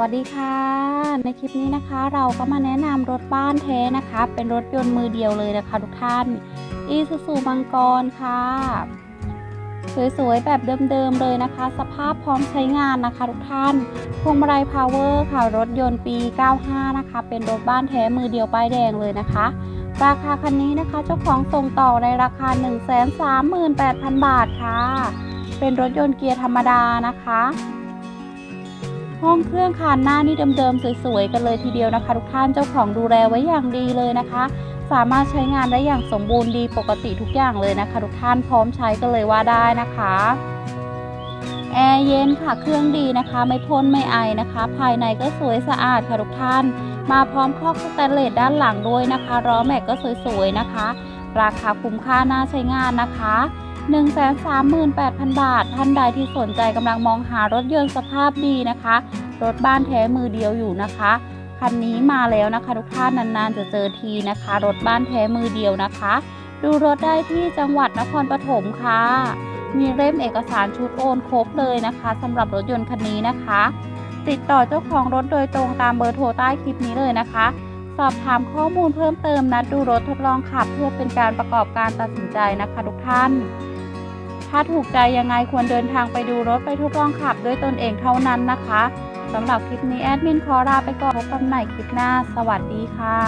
วัสดีค่ะ ในคลิปนี้นะคะเราก็มาแนะนำรถบ้านแท้นะคะ เป็นรถยนต์มือเดียวเลยนะคะทุกท่านอีซูซูมังกรค่ะ สวยๆ แบบเดิมๆเลยนะคะ สภาพพร้อมใช้งานนะคะทุกท่านพวงมาลัยพาวเวอร์ค่ะ รถยนต์ปี 95 นะคะ เป็นรถบ้านแท้มือเดียวป้ายแดงเลยนะคะ ราคาคันนี้นะคะเจ้าของส่งต่อในราคา 138,000 บาทค่ะ เป็นรถยนต์เกียร์ธรรมดานะคะ ห้องเครื่องคานหน้านี่เดิมๆสวยๆกันเลยทีเดียวนะคะ ทุกท่านเจ้าของดูแลไว้อย่างดีเลยนะคะ สามารถใช้งานได้อย่างสมบูรณ์ดีปกติทุกอย่างเลยนะคะ ทุกท่านพร้อมใช้กันเลยว่าได้นะคะแอร์เย็นค่ะเครื่องดีนะคะ ไม่พ่นไม่ไอนะคะ ภายในก็สวยสะอาดค่ะทุกท่าน มาพร้อมครอบสแตนเลสด้านหลังด้วยนะคะล้อแม็กก็สวยๆนะคะ ราคาคุ้มค่าน่าใช้งานนะคะ 138,000 บาท ท่านใดที่สนใจกำลังมองหารถยนต์สภาพดีนะคะ รถบ้านแท้มือเดียวอยู่นะคะ คันนี้มาแล้วนะคะ ทุกท่านนานๆจะเจอทีนะคะ รถบ้านแท้มือเดียวนะคะ ดูรถได้ที่จังหวัดนครปฐมค่ะ มีเล่มเอกสารชุดโอนครบเลยนะคะสำหรับรถยนต์คันนี้นะคะ ติดต่อเจ้าของรถโดยตรงตามเบอร์โทรใต้คลิปนี้เลยนะคะสอบถามข้อมูลเพิ่มเติมนัดดูรถทดลองขับเพื่อเป็นการประกอบการตัดสินใจนะคะทุกท่าน ถ้าถูกใจยังไงควรเดินทางไปดูรถไปทดลองขับด้วยตนเองเท่านั้นนะคะสำหรับคลิปนี้แอดมินขอลาไปก่อนพบกันใหม่คลิปหน้า สวัสดีค่ะ